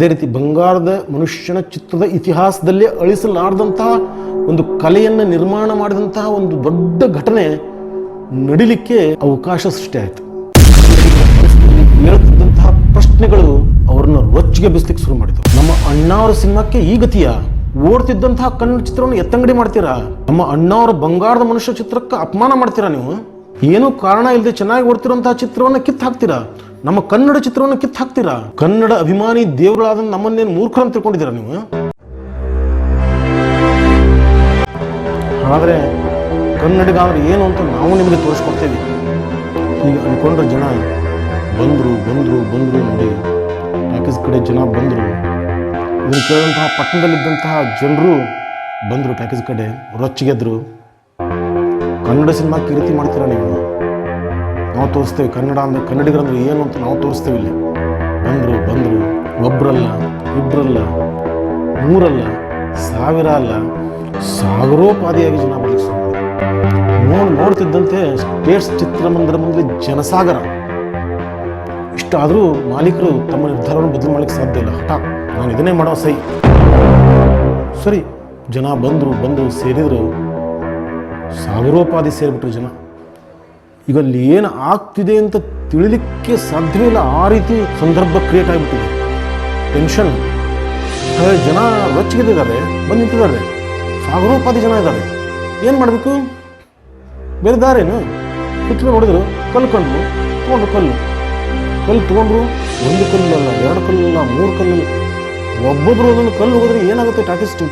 ಅದೇ ರೀತಿ ಬಂಗಾರದ ಮನುಷ್ಯನ ಚಿತ್ರದ ಇತಿಹಾಸದಲ್ಲಿ ಅಳಿಸಲಾರದಂತಹ ಒಂದು ಕಲೆಯನ್ನು ನಿರ್ಮಾಣ ಮಾಡಿದಂತಹ ಒಂದು ದೊಡ್ಡ ಘಟನೆ ನಡಿಲಿಕ್ಕೆ ಅವಕಾಶ ಸೃಷ್ಟಿಯಾಯಿತು ಹೇಳ್ತಿದ್ದಂತಹ ಪ್ರಶ್ನೆಗಳು ಅವ್ರನ್ನ ರೊಚ್ಚಿಗೆ ಬಿಸ್ಲಿಕ್ಕೆ ಶುರು ಮಾಡಿದ್ರು ನಮ್ಮ ಅಣ್ಣಾವರ ಸಿನಿಮಾಕ್ಕೆ ಈ ಗತಿಯ, ಓಡ್ತಿದ್ದಂತಹ ಕನ್ನಡ ಚಿತ್ರವನ್ನು ಎತ್ತಂಗಡಿ ಮಾಡ್ತೀರಾ? ನಮ್ಮ ಅಣ್ಣಾವರ ಬಂಗಾರದ ಮನುಷ್ಯ ಚಿತ್ರಕ್ಕೆ ಅಪಮಾನ ಮಾಡ್ತೀರಾ ನೀವು? ಏನೂ ಕಾರಣ ಇಲ್ಲದೆ ಚೆನ್ನಾಗಿ ಓಡ್ತಿರುವಂತಹ ಚಿತ್ರವನ್ನು ಕಿತ್ತು ಹಾಕ್ತೀರಾ ನಮ್ಮ ಕನ್ನಡ ಚಿತ್ರವನ್ನು ಕಿತ್ತು ಹಾಕ್ತೀರಾ? ಕನ್ನಡ ಅಭಿಮಾನಿ ದೇವರುಗಳಾದ ನಮ್ಮನ್ನೇನು ಮೂರ್ಖರನ್ನು ತಿಳ್ಕೊಂಡಿದ್ದೀರಾ ನೀವು? ಆದರೆ ಕನ್ನಡಿಗ ಏನು ಅಂತ ನಾವು ನಿಮಗೆ ತೋರಿಸ್ಕೊಡ್ತೇವೆ. ಹೀಗೆ ಅನ್ಕೊಂಡ್ರೆ ಜನ ಬಂದರು ಬಂದರು ಬಂದರು ನೋಡಿ. ಪ್ಯಾಕೇಜ್ ಕಡೆ ಜನ ಬಂದರು. ಇದನ್ನು ಕೇಳಿದಂತಹ ಪಟ್ಟಣದಲ್ಲಿದ್ದಂತಹ ಜನರು ಬಂದರು ಪ್ಯಾಕೇಜ್ ಕಡೆ, ರೊಚ್ಚಿಗೆದ್ರು. ಕನ್ನಡ ಸಿನಿಮಾ ಕೀರ್ತಿ ರೀತಿ ಮಾಡ್ತೀರಾ ನೀವು? ನಾವು ತೋರಿಸ್ತೇವೆ, ಕನ್ನಡ ಅಂದರೆ ಕನ್ನಡಿಗರಂದ್ರೆ ಏನು ಅಂತ ನಾವು ತೋರಿಸ್ತೇವೆ ಇಲ್ಲಿ. ಬಂದರು ಬಂದರು ಒಬ್ಬರಲ್ಲ ಇಬ್ಬರಲ್ಲ ಮೂರಲ್ಲ ಸಾವಿರ ಅಲ್ಲ ಸಾವಿರೋಪಾದಿಯಾಗಿ ಜನ ಬದುಕಿಸ್ತಾರೆ ನೋಡಿ, ನೋಡ್ತಿದ್ದಂತೆ ಸ್ಟೇಟ್ಸ್ ಚಿತ್ರಮಂದಿರ ಮುಂದೆ ಜನಸಾಗರ. ಇಷ್ಟಾದರೂ ಮಾಲೀಕರು ತಮ್ಮ ನಿರ್ಧಾರವನ್ನು ಬದಲು ಮಾಡಲಿಕ್ಕೆ ಸಾಧ್ಯ ಇಲ್ಲ. ಹಠ ನಾನು ಇದನ್ನೇ ಮಾಡೋ ಸೈ. ಸರಿ, ಜನ ಬಂದರು, ಬಂದು ಸೇರಿದರು. ಸಾವಿರೋಪಾದಿ ಸೇರಿಬಿಟ್ರು ಜನ. ಈಗ ಅಲ್ಲಿ ಏನು ಆಗ್ತಿದೆ ಅಂತ ತಿಳಿಲಿಕ್ಕೆ ಸಾಧ್ಯ ಇಲ್ಲ. ಆ ರೀತಿ ಸಂದರ್ಭ ಕ್ರಿಯೇಟ್ ಆಗಿಬಿಟ್ಟಿದೆ. ಟೆನ್ಷನ್ ಜನ ರೊಚ್ಚಿಗೆದ್ದಿದ್ದಾರೆ ಬಂದು ನಿಂತಿದ್ದಾರೆ. ಸಾವಿರೋಪಾದಿ ಜನ ಇದ್ದಾರೆ. ಏನು ಮಾಡಬೇಕು? ಬೇರೆ ದಾರೇನು? ಸುತ್ತಲೂ ಹೊಡೆದ್ರು ಕಲ್ಲು ಕಂಡ್ರು. ತೊಗೊಂಡ್ರು ಕಲ್ಲು. ಕಲ್ಲು ತೊಗೊಂಡ್ರು. ಒಂದು ಕಲ್ಲಲ್ಲ, ಎರಡು ಕಲ್ಲಲ್ಲ, ಮೂರು ಕಲ್ಲಲ್ಲ. ಒಬ್ಬೊಬ್ರು ಒಂದೊಂದು ಕಲ್ಲು ಹೋದ್ರೆ ಏನಾಗುತ್ತೆ? ಟಾಕಿಸ್ಟ್.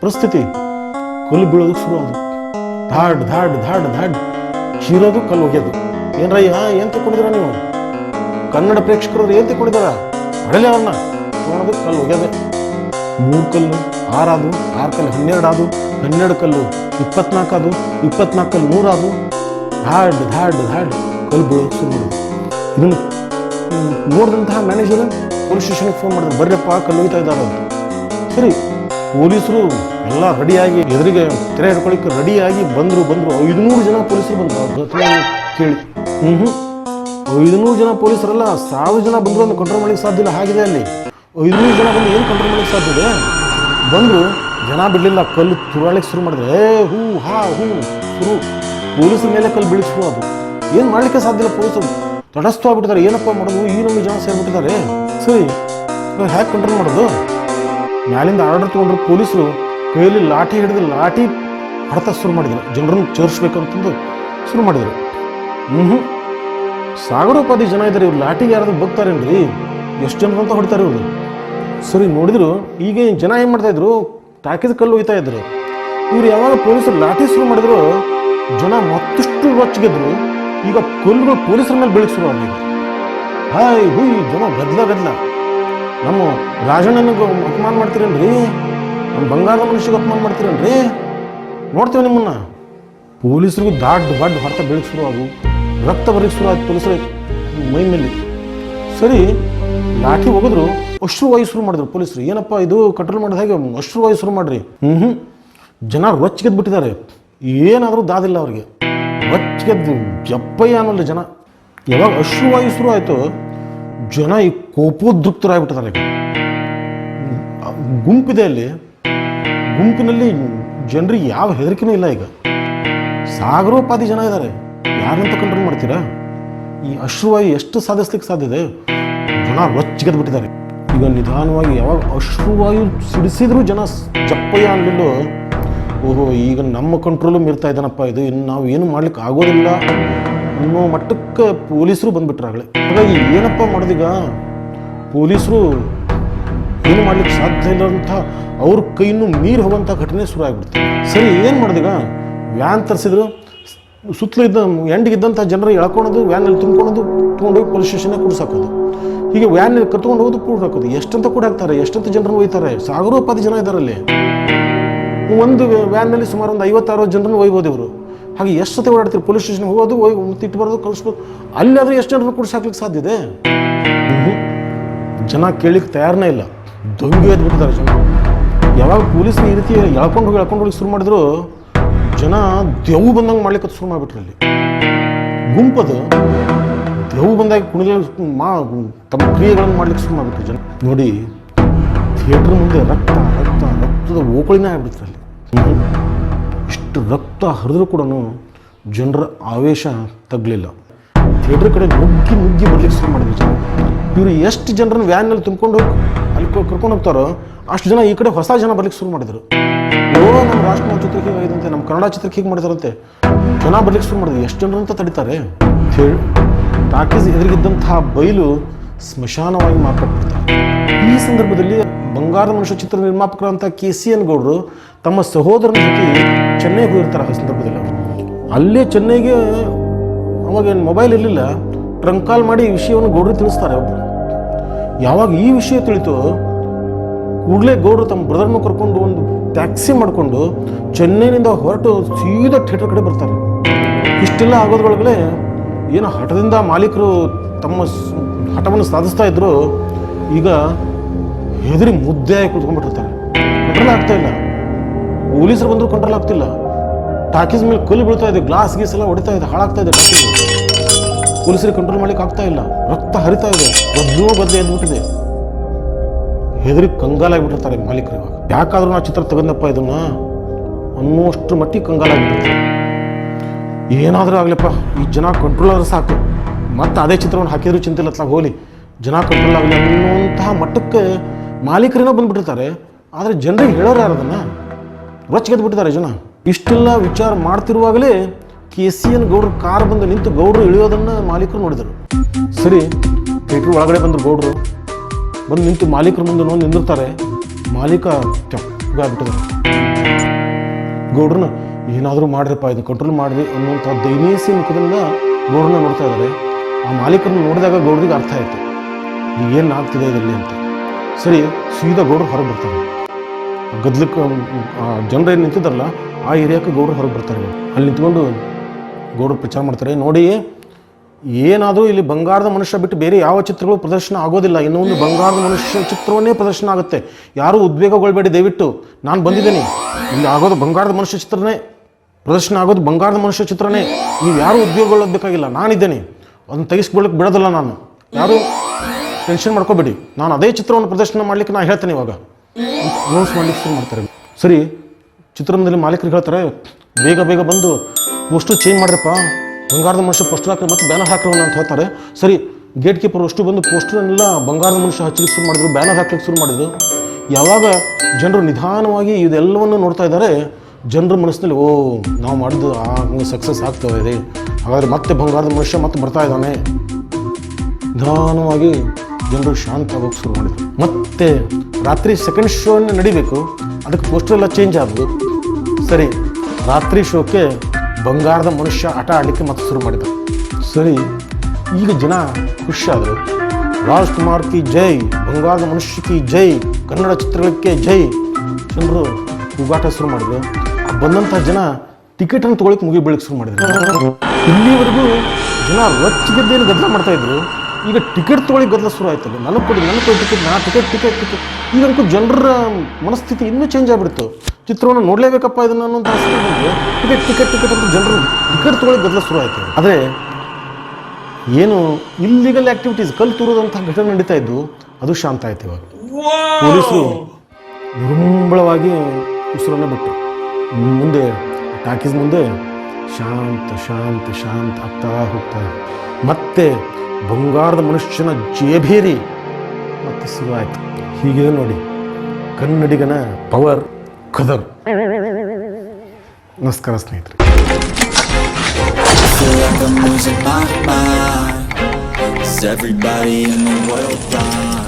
ಪರಿಸ್ಥಿತಿ. ಕಲ್ಲು ಬೀಳೋದಕ್ಕೆ ಶುರು ಆದ್ರು ಧಾಡ್ ಧಾಡ್ ಧಾಡ್ ಧಾಡ್. ಚೀರೋದು ಕಲ್ಲು ಒಗೆಯೋದು ಏನ್ರಯ್ಯ ಏನು ತಗೊಂಡಿದ್ದೀರ ನೀವು? ಕನ್ನಡ ಪ್ರೇಕ್ಷಕರು ಏನು ತಗೊಂಡಿದ್ದಾರ ಹೊಡೆಯಲೇ ಅವ್ರನ್ನ. ತೊಗೊಳೋದು ಕಲ್ಲು ಒಗೆಯೋದೆ ಮೂರು ಕಲ್ಲು, ಆರಾದು, ಆರು ಕಲ್ಲು, ಹನ್ನೆರಡು ಆದು, ಹನ್ನೆರಡು ಕಲ್ಲು ಇಪ್ಪತ್ನಾಲ್ಕು ಇಪ್ಪತ್ನಾಲ್ಕು ಕಲ್ಲು ನೂರಾದು ಧಾಡ್ ಧಾಡ್ ಧಾಡ್. ಕಲ್ಲು ಬೀಳೋದು ಮಾಡೋದು ಇದನ್ನು ನೋಡಿದಂತಹ ಮ್ಯಾನೇಜರ್ ಪೊಲೀಸ್ ಸ್ಟೇಷನ್ಗೆ ಫೋನ್ ಮಾಡಿದ್ರು. ಬರ್ರಪ್ಪ, ಕಲ್ಲು ಒಯ್ತಾ ಇದ್ದಾರೆ ಅಂತ. ಸರಿ. ಪೊಲೀಸರು ಎಲ್ಲ ರೆಡಿಯಾಗಿ ಎದುರಿಗೆ ತೆರೆ ಹಿಡ್ಕೊಳ್ಳಿಕ್ಕೆ ರೆಡಿಯಾಗಿ ಬಂದರು ಬಂದರು. ಐದುನೂರು ಜನ ಪೊಲೀಸರು ಬಂದರು. ಕೇಳಿ. ಹ್ಞೂ ಹ್ಞೂ ಐದುನೂರು ಜನ ಪೊಲೀಸರೆಲ್ಲ ಸಾವಿರ ಜನ ಬಂದರು ಅಂತ ಕಂಟ್ರೋಲ್ ಮಾಡಲಿಕ್ಕೆ ಸಾಧ್ಯ ಇಲ್ಲ, ಹಾಗಿದೆ ಅಲ್ಲಿ. ಐದುನೂರು ಜನ ಬಂದು ಏನು ಕಂಟ್ರೋಲ್ ಮಾಡಲಿಕ್ಕೆ ಸಾಧ್ಯ ಇದೆ? ಬಂದರು, ಜನ ಬಿಡಲಿಲ್ಲ, ಕಲ್ಲು ತುರಾಳಿಕ್ಕೆ ಶುರು ಮಾಡಿದ್ರೆ. ಏ, ಹೂ, ಹಾ, ಹೂ, ಶುರು. ಪೊಲೀಸರ ಮೇಲೆ ಕಲ್ಲು ಶುರು ಅದು ಏನು ಮಾಡಲಿಕ್ಕೆ ಸಾಧ್ಯ ಇಲ್ಲ ಪೊಲೀಸರು? ತಟಸ್ಥವಾಗಿಬಿಟ್ಟಿದ್ದಾರೆ ಏನಪ್ಪ ಮಾಡೋದು? ಈ ನಮಗೆ ಜನ ಸೇರಿಬಿಟ್ಟಿದ್ದಾರೆ. ಸರಿ ಹ್ಯಾಕ್ ಕಂಟ್ರೋಲ್ ಮಾಡೋದು? ಮ್ಯಾಲಿಂದ ಆರ್ಡರ್ ತಗೊಂಡ್ರು ಪೊಲೀಸರು, ಕೈಯಲ್ಲಿ ಲಾಠಿ ಹಿಡಿದು ಲಾಠಿ ಹೊಡೆತ ಶುರು ಮಾಡಿದ್ರು. ಜನರನ್ನು ಚೇರಿಸ್ಬೇಕಂತಂದು ಶುರು ಮಾಡಿದರು. ಹ್ಞೂ ಸಾವಿರೋಪಾದಿ ಜನ ಇದ್ದಾರೆ, ಇವ್ರು ಲಾಠಿಗೆ ಯಾರಾದ್ರೂ ಬಗ್ತಾರೇನ್ರಿ? ಎಷ್ಟು ಜನರು ಅಂತ ಹೊಡಿತಾರೆ ಇವರು? ಸರಿ, ನೋಡಿದ್ರು, ಈಗ ಜನ ಏನು ಮಾಡ್ತಾ ಇದ್ರು? ಟಾಕಿದ ಕಲ್ಲು ಒಯ್ತಾ ಇದ್ರು. ಇವ್ರು ಯಾವಾಗ ಪೊಲೀಸರು ಲಾಠಿ ಶುರು ಮಾಡಿದ್ರು? ಜನ ಮತ್ತಷ್ಟು ರೊಚ್ಚಿಗೆದ್ರು ಈಗ ಕಲ್ಲುಗಳು ಪೊಲೀಸರ ಮೇಲೆ ಬೆಳಗ್ಗೆ ಶುರು ಹಾಯ್, ಹುಯ್, ಜನ ಗದ್ಲ ಗದ್ಲ. ನಮ್ಮ ರಾಜಣ್ಣನಿಗೆ ಅಪಮಾನ ಮಾಡ್ತೀರೇನ್ರಿ? ನಮ್ಮ ಬಂಗಾರದ ಮನುಷ್ಯಗೆ ಅಪಮಾನ ಮಾಡ್ತೀರೇನ್ರಿ? ನೋಡ್ತೇವೆ ನಿಮ್ಮನ್ನ. ಪೊಲೀಸರಿಗೂ ದಾಡ್ ಬಡ್ ಹೊರತ ಬೆಳಕು ಶುರು ಆಗು. ರಕ್ತ ಬರಲಿಕ್ಕೆ ಶುರು ಆಯ್ತು ಪೊಲೀಸರ ಮೈ ಮೇಲೆ. ಸರಿ ಲಾಠಿ ಹೋಗಿದ್ರು. ಅಶ್ರುವಾಯು ಶುರು ಮಾಡಿದ್ರು ಪೊಲೀಸರು. ಏನಪ್ಪ ಇದು? ಕಂಟ್ರೋಲ್ ಮಾಡಿದ ಹಾಗೆ ಅಶ್ರುವಾಯು ಶುರು ಮಾಡ್ರಿ. ಹ್ಞೂ ಹ್ಞೂ ಜನ ರೊಚ್ಚಿಗೆದ್ದು ಬಿಟ್ಟಿದ್ದಾರೆ ಏನಾದರೂ ದಾದಿಲ್ಲ ಅವ್ರಿಗೆ. ರೊಚ್ಚಿಗೆದ್ದು ಜಪ್ಪಯ್ಯ ಅನ್ನೋಲ್ಲ ಜನ. ಯಾವಾಗ ಅಶ್ರುವಾಯು ಶುರು ಆಯಿತು ಜನ ಈ ಕೋಪೋದ್ರಿಕ್ತರಾಗ್ಬಿಟ್ಟಿದ್ದಾರೆ. ಗುಂಪಿದೆ ಅಲ್ಲಿ. ಗುಂಪಿನಲ್ಲಿ ಜನರಿಗೆ ಯಾವ ಹೆದರಿಕೆನೂ ಇಲ್ಲ ಈಗ. ಸಾಗರೋಪಾದಿ ಜನ ಇದ್ದಾರೆ. ಯಾರಂತ ಕಂಟ್ರೋಲ್ ಮಾಡ್ತೀರಾ? ಈ ಅಶ್ರುವಾಯು ಎಷ್ಟು ಸಾಧಿಸ್ಲಿಕ್ಕೆ ಸಾಧ್ಯ ಇದೆ? ಜನ ರೊಚ್ಚಿಗೆದ್ದು ಬಿಟ್ಟಿದ್ದಾರೆ ಈಗ ನಿಧಾನವಾಗಿ ಯಾವಾಗ ಅಶ್ರುವಾಯು ಸಿಡಿಸಿದ್ರು ಜನ ಚಪ್ಪಯ್ಯ ಅನ್ಲಿಲ್ಲೋ ಓಹೋ, ಈಗ ನಮ್ಮ ಕಂಟ್ರೋಲು ಮೀರ್ತಾ ಇದ್ದಾನಪ್ಪ ಇದು, ಇನ್ನು ನಾವು ಏನು ಮಾಡ್ಲಿಕ್ಕೆ ಆಗೋದಿಲ್ಲ ಅನ್ನೋ ಮಟ್ಟಕ್ಕೆ ಪೊಲೀಸರು ಬಂದ್ಬಿಟ್ರಾಗಲೇ. ಹಾಗಾಗಿ ಏನಪ್ಪ ಮಾಡೋದೀಗ? ಪೊಲೀಸರು ಏನು ಮಾಡ್ಲಿಕ್ಕೆ ಸಾಧ್ಯ ಇಲ್ಲಂಥ ಅವ್ರ ಕೈಯನ್ನು ಮೀರಿ ಹೋಗುವಂಥ ಘಟನೆ ಶುರು ಆಗ್ಬಿಡ್ತು. ಸರಿ, ಏನು ಮಾಡಿದೀಗ? ವ್ಯಾನ್ ತರಿಸಿದ್ರು. ಸುತ್ತಲೂ ಇದ್ದ ಎಂಡಿಗಿದ್ದಂಥ ಜನರು ಎಳ್ಕೊಳೋದು, ವ್ಯಾನಲ್ಲಿ ತುಂಬ್ಕೊಳೋದು, ತೊಗೊಂಡೋಗಿ ಪೊಲೀಸ್ ಸ್ಟೇಷನ್ಗೆ ಕೂಡ್ಸಾಕೋದು ಹೀಗೆ ವ್ಯಾನಲ್ಲಿ ಕರ್ಕೊಂಡು ಹೋಗೋದು ಕೂಡ ಹಾಕೋದು. ಎಷ್ಟಂತ ಕೂಡ ಹಾಕ್ತಾರೆ ಎಷ್ಟಂತ ಜನರು ಒಯ್ತಾರೆ. ಸಾವಿರೋಪಾದಿ ಜನ ಇದ್ದಾರೆ ಅಲ್ಲಿ ಒಂದು ವ್ಯಾನ್ನಲ್ಲಿ ಸುಮಾರು ಒಂದು ಐವತ್ತಾರು ಜನರನ್ನು ಒಯ್ಬೋದು ಇವರು. ಹಾಗೆ ಎಷ್ಟು ಸತಿ ಓಡಾಡ್ತೀರಿ? ಪೊಲೀಸ್ ಸ್ಟೇಷನ್ಗೆ ಹೋಗೋದು, ಹೋಗಿ ತಿಟ್ಟು ಬರೋದು, ಕಳಿಸ್ಬೋದು. ಅಲ್ಲಾದರೂ ಎಷ್ಟು ಜನರು ಕೂಡ ಸಾಕ್ಲಿಕ್ಕೆ ಸಾಧ್ಯ ಇದೆ? ಜನ ಕೇಳಿಕ್ಕೆ ತಯಾರನೇ ಇಲ್ಲ. ದೊಂಗಿ ಎದ್ಬಿಟ್ಟಿದ್ದಾರೆ ಜನ. ಯಾವಾಗ ಪೊಲೀಸ್ ಈ ರೀತಿ ಎಳ್ಕೊಂಡು ಹೋಗಿ ಎಳ್ಕೊಂಡು ಹೋಗಿ ಶುರು ಮಾಡಿದ್ರು, ಜನ ದೆವು ಬಂದಂಗೆ ಮಾಡ್ಲಿಕ್ಕೆ ಶುರು ಮಾಡಿಬಿಟ್ರು ಅಲ್ಲಿ. ಗುಂಪದು ದೆವು ಬಂದಾಗ ಕುಣಿದ ಮಾ, ತಮ್ಮ ಕ್ರಿಯೆಗಳನ್ನು ಮಾಡ್ಲಿಕ್ಕೆ ಶುರು ಮಾಡಿಬಿಟ್ರು ಜನ. ನೋಡಿ, ಥಿಯೇಟ್ರ್ ಮುಂದೆ ರಕ್ತ ರಕ್ತ, ರಕ್ತದ ಓಕಳಿನೇ ಆಗ್ಬಿಡ್ತಾರೆ. ಇಷ್ಟು ರಕ್ತ ಹರಿದ್ರೂ ಕೂಡ ಜನರ ಆವೇಶ ತಗ್ಲಿಲ್ಲ. ಥಿಯೇಟ್ರ್ ಕಡೆ ನುಗ್ಗಿ ನುಗ್ಗಿ ಬರ್ಲಿಕ್ಕೆ ಶುರು ಮಾಡಿದ್ರು ಜನ. ಇವರು ಎಷ್ಟು ಜನರನ್ನ ವ್ಯಾನ್ನಲ್ಲಿ ತುಂಬಿಕೊಂಡು ಅಲ್ಲಿ ಕರ್ಕೊಂಡು ಹೋಗ್ತಾರೋ ಅಷ್ಟು ಜನ ಈ ಕಡೆ ಹೊಸ ಜನ ಬರ್ಲಿಕ್ಕೆ ಶುರು ಮಾಡಿದ್ರು. ಓ ನಮ್ಮ ರಾಷ್ಟ್ರ ಚಿತ್ರಕ್ಕೆ ಹೀಗಾಗಿದಂತೆ ನಮ್ಮ ಕನ್ನಡ ಚಿತ್ರಕ್ಕೆ ಹೀಗೆ ಮಾಡಿದಾರಂತೆ. ಜನ ಬರ್ಲಿಕ್ಕೆ ಶುರು ಮಾಡಿದ್ರು. ಎಷ್ಟು ಜನರಂತ ತಡೀತಾರೆ? ಥಿಯೇ- ಟಾಕೀಸ್ ಎದುರಿಗಿದ್ದಂತಹ ಬಯಲು ಸ್ಮಶಾನವಾಗಿ ಮಾರ್ಪಟ್ಬಿಡ್ತಾರೆ. ಈ ಸಂದರ್ಭದಲ್ಲಿ ಬಂಗಾರದ ಮನುಷ್ಯ ಚಿತ್ರ ನಿರ್ಮಾಪಕರಂತ ಕೆ ಸಿ ಎನ್ ಗೌಡರು ತಮ್ಮ ಸಹೋದರನ ಜೊತೆ ಚೆನ್ನೈಗೆ ಹೋಗಿರ್ತಾರೆ ಆ ಸಂದರ್ಭದಲ್ಲಿ. ಅಲ್ಲೇ ಚೆನ್ನೈಗೆ ಅವಾಗೇನು ಮೊಬೈಲ್ ಇರಲಿಲ್ಲ ಟ್ರಂಕ್ ಕಾಲ್ ಮಾಡಿ ಈ ವಿಷಯವನ್ನು ಗೌಡರು ತಿಳಿಸ್ತಾರೆ ಒಬ್ಬರು ಯಾವಾಗ ಈ ವಿಷಯ ತಿಳಿತು, ಕೂಡಲೇ ಗೌಡರು ತಮ್ಮ ಬ್ರದರ್ನ ಕರ್ಕೊಂಡು ಒಂದು ಟ್ಯಾಕ್ಸಿ ಮಾಡಿಕೊಂಡು ಚೆನ್ನೈನಿಂದ ಹೊರಟು ಸೀದಾ ಥಿಯೇಟರ್ ಕಡೆ ಬರ್ತಾರೆ. ಇಷ್ಟೆಲ್ಲ ಆಗೋದ್ರೊಳಗಡೆ ಏನು ಹಠದಿಂದ ಮಾಲೀಕರು ತಮ್ಮ ಹಠವನ್ನು ಸಾಧಿಸ್ತಾ ಇದ್ರು, ಈಗ ಹೆದರಿ ಮುದ್ದೆ ಆಗಿ ಕುತ್ಕೊಂಡ್ಬಿಟ್ಟಿರ್ತಾರೆ. ಕಂಟ್ರೋಲ್ ಆಗ್ತಾ ಇಲ್ಲ. ಪೊಲೀಸರು ಬಂದರೂ ಕಂಟ್ರೋಲ್ ಆಗ್ತಿಲ್ಲ. ಟಾಕೀಸ್ ಮೇಲೆ ಕಲ್ಲು ಬೀಳ್ತಾ ಇದೆ, ಗ್ಲಾಸ್ ಗೀಸ್ ಎಲ್ಲ ಹೊಡಿತಾ ಇದೆ, ಹಾಳಾಗ್ತಾ ಇದೆ ಪೊಲೀಸರಿಗೆ ಕಂಟ್ರೋಲ್ ಮಾಡ್ಲಿಕ್ಕೆ ಆಗ್ತಾ ಇಲ್ಲ. ರಕ್ತ ಹರಿತಾ ಇದೆ, ಬದ್ಲೂ ಬದ್ಲು ಎದ್ಬಿಟ್ಟಿದೆ. ಹೆದರಿ ಕಂಗಾಲಾಗ್ಬಿಟ್ಟಿರ್ತಾರೆ ಮಾಲೀಕರು ಇವಾಗ. ಯಾಕಾದರೂ ನಾ ಚಿತ್ರ ತಗೊಂಡಪ್ಪ ಇದನ್ನ? ಅನ್ನೋಷ್ಟು ಮಟ್ಟಿಗೆ ಕಂಗಾಲಾಗ್ಬಿಟ್ಟಿರ್ತಾರೆ. ಏನಾದರೂ ಆಗಲಿಪ್ಪ. ಈ ಜನ ಕಂಟ್ರೋಲ್ ಆದ್ರೆ ಸಾಕು. ಮತ್ತೆ ಅದೇ ಚಿತ್ರವನ್ನು ಹಾಕಿದ್ರು ಚಿಂತೆ ಇಲ್ಲ ಅತ್ಲಾಗ ಹೋಲಿ ಜನ ಕಂಟ್ರೋಲ್ ಆಗಲಿ ಅನ್ನುವಂತಹ ಮಟ್ಟಕ್ಕೆ ಮಾಲೀಕರೇನೋ ಬಂದ್ಬಿಟ್ಟಿರ್ತಾರೆ. ಆದರೆ ಜನರಿಗೆ ಹೇಳೋರು ಯಾರು ಅದನ್ನು? ರೊಚ್ಚಿಗೆದ್ಬಿಟ್ಟಿದ್ದಾರೆ ಜನ. ಇಷ್ಟೆಲ್ಲ ವಿಚಾರ ಮಾಡ್ತಿರುವಾಗಲೇ ಕೆ ಸಿ ಎನ್ ಗೌಡ್ರು ಕಾರ್ ಬಂದು ನಿಂತು ಗೌಡ್ರು ಇಳಿಯೋದನ್ನು ಮಾಲೀಕರು ನೋಡಿದರು. ಸರಿ ಥಿಯೇಟ್ರ್ ಒಳಗಡೆ ಬಂದರು ಗೌಡ್ರು. ಬಂದು ನಿಂತು ಮಾಲೀಕರ ಮುಂದೆ ನೋಡಿ ನಿಂದಿರ್ತಾರೆ. ಮಾಲೀಕ ಚಪ್ಪಾಗ್ಬಿಟ್ಟಿದ್ದಾರೆ ಗೌಡ್ರನ್ನ ಏನಾದರೂ ಮಾಡ್ರಪ್ಪ ಇದು ಕಂಟ್ರೋಲ್ ಮಾಡಿರಿ ಅನ್ನುವಂಥ ದೈನೇಸಿ ಮುಖದಿಂದ ಗೌಡ್ರನ್ನ ನೋಡ್ತಾ ಇದ್ದಾರೆ. ಆ ಮಾಲೀಕರನ್ನು ನೋಡಿದಾಗ ಗೌಡ್ರಿಗೆ ಅರ್ಥ ಆಯಿತು. ಏನು ಆಗ್ತಿದೆ ಇದರಲ್ಲಿ ಅಂತ. ಸರಿ, ಸೀದಾ ಗೌಡ್ರು ಹೊರಗೆ ಬರ್ತಾರೆ. ಗದ್ಲಕ್ಕೆ ಜನರು ಏನು ನಿಂತಿದ್ದಾರಲ್ಲ, ಆ ಏರಿಯಾಕ್ಕೆ ಗೌಡ್ರು ಹೊರಗೆ ಬರ್ತಾರೆ. ಅಲ್ಲಿ ನಿಂತ್ಕೊಂಡು ಗೌಡ್ರು ಪ್ರಚಾರ ಮಾಡ್ತಾರೆ, ನೋಡಿ, ಏನಾದರೂ ಇಲ್ಲಿ ಬಂಗಾರದ ಮನುಷ್ಯ ಬಿಟ್ಟು ಬೇರೆ ಯಾವ ಚಿತ್ರಗಳು ಪ್ರದರ್ಶನ ಆಗೋದಿಲ್ಲ. ಇನ್ನೊಂದು ಬಂಗಾರದ ಮನುಷ್ಯ ಚಿತ್ರವನ್ನೇ ಪ್ರದರ್ಶನ ಆಗುತ್ತೆ. ಯಾರೂ ಉದ್ವೇಗಗೊಳ್ಬೇಡಿ ದಯವಿಟ್ಟು. ನಾನು ಬಂದಿದ್ದೀನಿ. ಇಲ್ಲಿ ಆಗೋದು ಬಂಗಾರದ ಮನುಷ್ಯ ಚಿತ್ರನೇ ಪ್ರದರ್ಶನ ಆಗೋದು ಬಂಗಾರದ ಮನುಷ್ಯ ಚಿತ್ರನೇ. ನೀವು ಯಾರೂ ಉದ್ಯೋಗಗೊಳ್ಳಬೇಕಾಗಿಲ್ಲ ನಾನಿದ್ದೇನೆ. ಅದನ್ನು ತೆಗೆಸ್ಕೊಳ್ಳೋಕೆ ಬಿಡೋದಿಲ್ಲ ನಾನು. ಯಾರು? ಟೆನ್ಷನ್ ಮಾಡ್ಕೋಬೇಡಿ. ನಾನು ಅದೇ ಚಿತ್ರವನ್ನು ಪ್ರದರ್ಶನ ಮಾಡಲಿಕ್ಕೆ ನಾನು ಹೇಳ್ತೇನೆ ಇವಾಗ. ಅನೌನ್ಸ್ ಮಾಡ್ಲಿಕ್ಕೆ ಶುರು ಮಾಡ್ತಾರೆ. ಸರಿ, ಚಿತ್ರರಂಗದಲ್ಲಿ ಮಾಲೀಕರು ಹೇಳ್ತಾರೆ, ಬೇಗ ಬೇಗ ಬಂದು ಪೋಸ್ಟರ್ ಚೇಂಜ್ ಮಾಡ್ರಪ್ಪ. ಬಂಗಾರದ ಮನುಷ್ಯ ಪೋಸ್ಟರ್ ಹಾಕಿ ಮತ್ತು ಬ್ಯಾನರ್ ಹಾಕಿರೋಣ ಅಂತ ಹೇಳ್ತಾರೆ. ಸರಿ ಗೇಟ್ ಕೀಪರ್ ಅಷ್ಟು ಬಂದು ಪೋಸ್ಟರ್ನೆಲ್ಲ ಬಂಗಾರದ ಮನುಷ್ಯ ಹಚ್ಚಲಿಕ್ಕೆ ಶುರು ಮಾಡಿದ್ರು ಬ್ಯಾನರ್ ಹಾಕ್ಲಿಕ್ಕೆ ಶುರು ಮಾಡಿದ್ರು. ಯಾವಾಗ ಜನರು ನಿಧಾನವಾಗಿ ಇದೆಲ್ಲವನ್ನು ನೋಡ್ತಾ ಇದ್ದಾರೆ ಜನರ ಮನಸ್ಸಿನಲ್ಲಿ, ಓ, ನಾವು ಮಾಡಿದ್ದು ಆ ಸಕ್ಸಸ್ ಆಗ್ತಾ ಇದೆ ಹಾಗಾದರೆ ಮತ್ತೆ ಬಂಗಾರದ ಮನುಷ್ಯ ಮತ್ತೆ ಬರ್ತಾ ಇದ್ದಾನೆ. ನಿಧಾನವಾಗಿ ಜನರು ಶಾಂತ ಆಗೋಕೆ ಶುರು ಮಾಡಿದರು. ಮತ್ತೆ ರಾತ್ರಿ ಸೆಕೆಂಡ್ ಶೋನ ನಡಿಬೇಕು. ಅದಕ್ಕೆ ಪೋಸ್ಟರ್ ಎಲ್ಲ ಚೇಂಜ್ ಆದವು. ಸರಿ, ರಾತ್ರಿ ಶೋಕ್ಕೆ ಬಂಗಾರದ ಮನುಷ್ಯ ಆಟ ಆಡಲಿಕ್ಕೆ ಮತ್ತೆ ಶುರು ಮಾಡಿದ ಸರಿ, ಈಗ ಜನ ಖುಷಿಯಾದರು ರಾಜ್ಕುಮಾರ್ ಕಿ ಜೈ, ಬಂಗಾರದ ಮನುಷ್ಯ ಕಿ ಜೈ, ಕನ್ನಡ ಚಿತ್ರಗಳಿಗೆ ಜೈ. ಜನರು ಕೂಗಾಟ ಶುರು ಮಾಡಿದ್ರು. ಬಂದಂಥ ಜನ ಟಿಕೆಟನ್ನು ತೊಗೊಳಕ್ಕೆ ಮುಗಿ ಬೀಳಕ್ಕೆ ಶುರು ಮಾಡಿದ್ರು. ಇಲ್ಲಿವರೆಗೂ ಜನ ರೊಚ್ಚಿಗೆದ್ದೇನು ಗದ್ದಲ ಮಾಡ್ತಾ ಇದ್ರು? ಈಗ ಟಿಕೆಟ್ ತೊಗೊಳ್ಳಿ ಗದ್ದಲ ಶುರು ಆಯ್ತಲ್ಲ ನನಗೆ ಕೊಡಿ ನನಗೆ ಕೊಡಿ ಟಿಕೆಟ್ ನಾ ಟಿಕೆಟ್ ಟಿಕೆಟ್ ಟಿಕೆಟ್ ಈಗಂತೂ ಜನರ ಮನಸ್ಥಿತಿ ಇನ್ನೂ ಚೇಂಜ್ ಆಗ್ಬಿಡ್ತು. ಚಿತ್ರವನ್ನು ನೋಡಲೇಬೇಕಪ್ಪ ಇದನ್ನು ಅನ್ನೋಂಥ ಟಿಕೆಟ್ ಟಿಕೆಟ್ ಟಿಕೆಟ್ ಅಂತ ಜನರು ಟಿಕೆಟ್ ತೊಗೊಳ್ಳಿ ಗದ್ದಲ ಶುರು ಆಯ್ತು. ಆದರೆ ಏನು ಇಲ್ಲಿಗಲ್ ಆಕ್ಟಿವಿಟೀಸ್ ಕಲ್ ತೂರೋದಂಥ ಘಟನೆ ನಡೀತಾ ಇದ್ದು ಅದು ಶಾಂತ ಆಯ್ತು ಇವಾಗ. ಪೊಲೀಸರು ನಿರುಂಬಳವಾಗಿ ಉಸಿರನ್ನು ಬಿಟ್ಟರು ಮುಂದೆ ಟಾಕೀಸ್ ಮುಂದೆ ಶಾಂತ ಶಾಂತ ಶಾಂತ ಆಗ್ತಾ ಹೋಗ್ತಾರೆ ಮತ್ತೆ ಬಂಗಾರದ ಮನುಷ್ಯನ ಜೇಬೇರಿ ಮತ್ತೆ ಶುರುವಾಯಿತು ಹೀಗಿದೆ ನೋಡಿ. ಕನ್ನಡಿಗನ ಪವರ್ ಕದರ್. ನಮಸ್ಕಾರ ಸ್ನೇಹಿತರೆ. Everybody in the world?